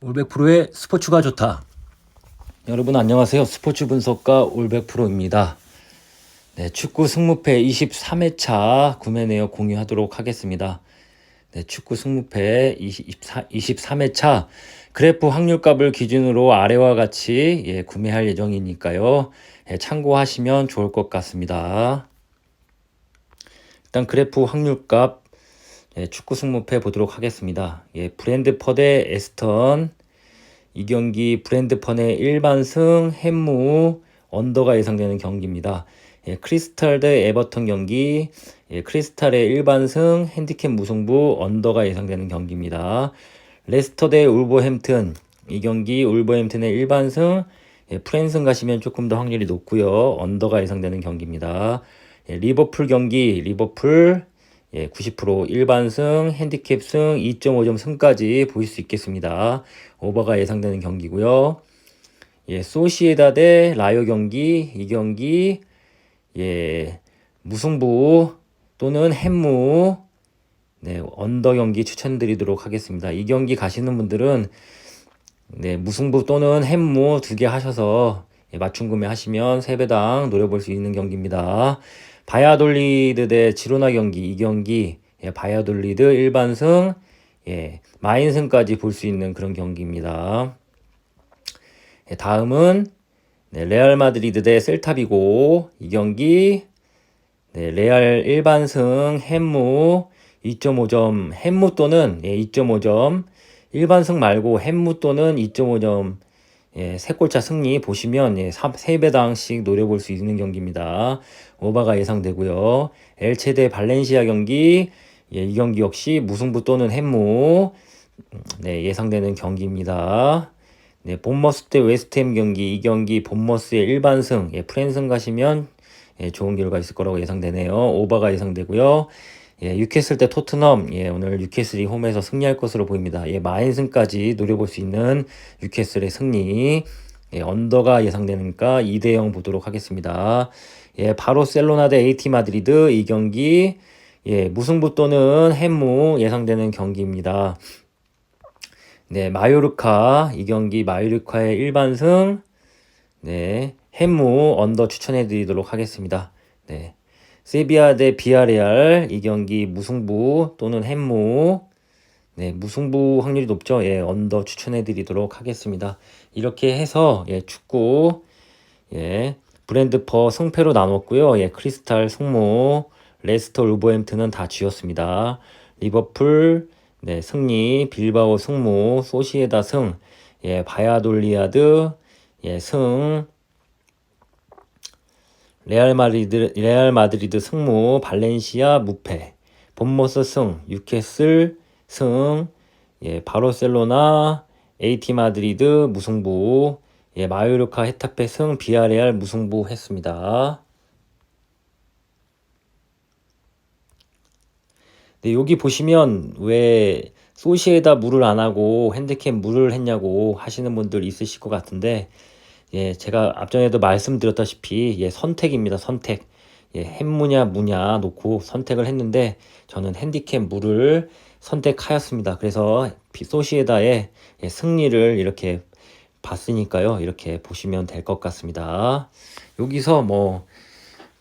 올백프로의 스포츠가 좋다. 여러분 안녕하세요. 스포츠 분석가 올백프로입니다. 네, 축구 승무패 23회차 구매 내역 공유하도록 하겠습니다. 네, 축구 승무패 24, 23회차 그래프 확률값을 기준으로 아래와 같이 예, 구매할 예정이니까요. 예, 참고하시면 좋을 것 같습니다. 일단 그래프 확률값 예, 축구 승무패 보도록 하겠습니다. 예, 브랜드퍼 대 에스턴 이 경기 브랜드펀의 일반승 햄무 언더가 예상되는 경기입니다. 예, 크리스탈 대 에버턴 경기 예, 크리스탈의 일반승 핸디캡 무승부 언더가 예상되는 경기입니다. 레스터 대 울버햄튼 이 경기 울버햄튼의 일반승 예, 프랜승 가시면 조금 더 확률이 높고요. 언더가 예상되는 경기입니다. 예, 리버풀 경기 리버풀 예, 90% 일반승, 핸디캡승, 2.5점 승까지 보실 수 있겠습니다. 오버가 예상되는 경기고요. 예, 소시에다 대 라이어 경기, 이 경기, 예, 무승부 또는 햄무, 네, 언더 경기 추천드리도록 하겠습니다. 이 경기 가시는 분들은 네, 무승부 또는 햄무 두 개 하셔서 예, 맞춤 구매하시면 3배당 노려볼 수 있는 경기입니다. 바야돌리드 대 지로나 경기 이 경기 예, 바야돌리드 일반승 예, 마인승까지 볼 수 있는 그런 경기입니다. 예, 다음은 네, 레알 마드리드 대 셀타비고 이 경기 네, 레알 일반승 햄무 2.5점 햄무 또는 예, 2.5점 일반승 말고 햄무 또는 2.5점 예, 세 골차 승리 보시면 예, 3배당씩 노려볼 수 있는 경기입니다. 오바가 예상되고요. 엘체 대 발렌시아 경기 예, 이 경기 역시 무승부 또는 햄무 네, 예상되는 경기입니다. 네, 본머스 대 웨스트햄 경기 이 경기 본머스의 일반승 예, 프랜승 가시면 예, 좋은 결과 있을 거라고 예상되네요. 오바가 예상되고요. 예, 유캐슬 대 토트넘, 예, 오늘 유캐슬이 홈에서 승리할 것으로 보입니다. 예, 마인승까지 노려볼 수 있는 유캐슬의 승리, 예, 언더가 예상되니까 2대 0 보도록 하겠습니다. 예, 바로셀로나 대 AT 마드리드 이 경기, 예, 무승부 또는 햄무 예상되는 경기입니다. 네, 마요르카 이 경기 마요르카의 일반승, 네, 햄무 언더 추천해 드리도록 하겠습니다. 네. 세비야 대 비아레알 이 경기 무승부 또는 햄무 네, 무승부 확률이 높죠. 예, 언더 추천해 드리도록 하겠습니다. 이렇게 해서 예, 축구 예, 브랜드 퍼 승패로 나눴고요. 예, 크리스탈 승모 레스터 울버햄튼은 다 쥐었습니다. 리버풀 네, 승리, 빌바오 승모, 소시에다 승, 예, 바야돌리아드 예, 승, 레알 마드리드 레알 마드리드 승무, 발렌시아 무패, 본머스 승, 유캐슬 승, 예, 바르셀로나, 에이티 마드리드 무승부, 예, 마요르카 헤타페 승, 비아레알 무승부 했습니다. 네, 여기 보시면 왜 소시에다 물을 안 하고 핸드캡 물을 했냐고 하시는 분들 있으실 것 같은데 예, 제가 앞전에도 말씀드렸다시피 예, 선택입니다. 선택. 예, 햄무냐 무냐 놓고 선택을 했는데 저는 핸디캡 무를 선택하였습니다. 그래서 소시에다의 예, 승리를 이렇게 봤으니까요. 이렇게 보시면 될 것 같습니다. 여기서 뭐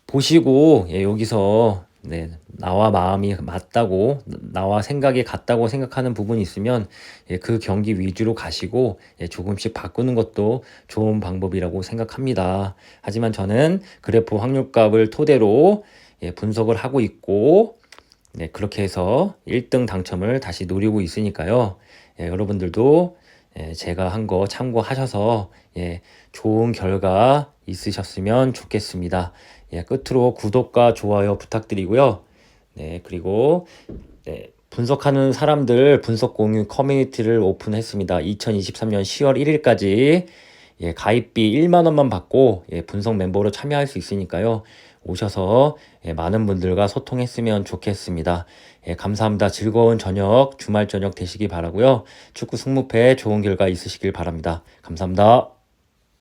보시고 예, 여기서 네, 나와 마음이 맞다고, 나와 생각이 같다고 생각하는 부분이 있으면 예, 그 경기 위주로 가시고 예, 조금씩 바꾸는 것도 좋은 방법이라고 생각합니다. 하지만 저는 그래프 확률값을 토대로 예, 분석을 하고 있고 네, 그렇게 해서 1등 당첨을 다시 노리고 있으니까요. 예, 여러분들도 예, 제가 한 거 참고하셔서 예, 좋은 결과 있으셨으면 좋겠습니다. 예, 끝으로 구독과 좋아요 부탁드리고요. 네, 그리고 네, 분석하는 사람들 분석 공유 커뮤니티를 오픈했습니다. 2023년 10월 1일까지 예, 가입비 1만 원만 받고 예, 분석 멤버로 참여할 수 있으니까요. 오셔서 예, 많은 분들과 소통했으면 좋겠습니다. 예, 감사합니다. 즐거운 저녁, 주말 저녁 되시기 바라고요. 축구 승무패 좋은 결과 있으시길 바랍니다. 감사합니다.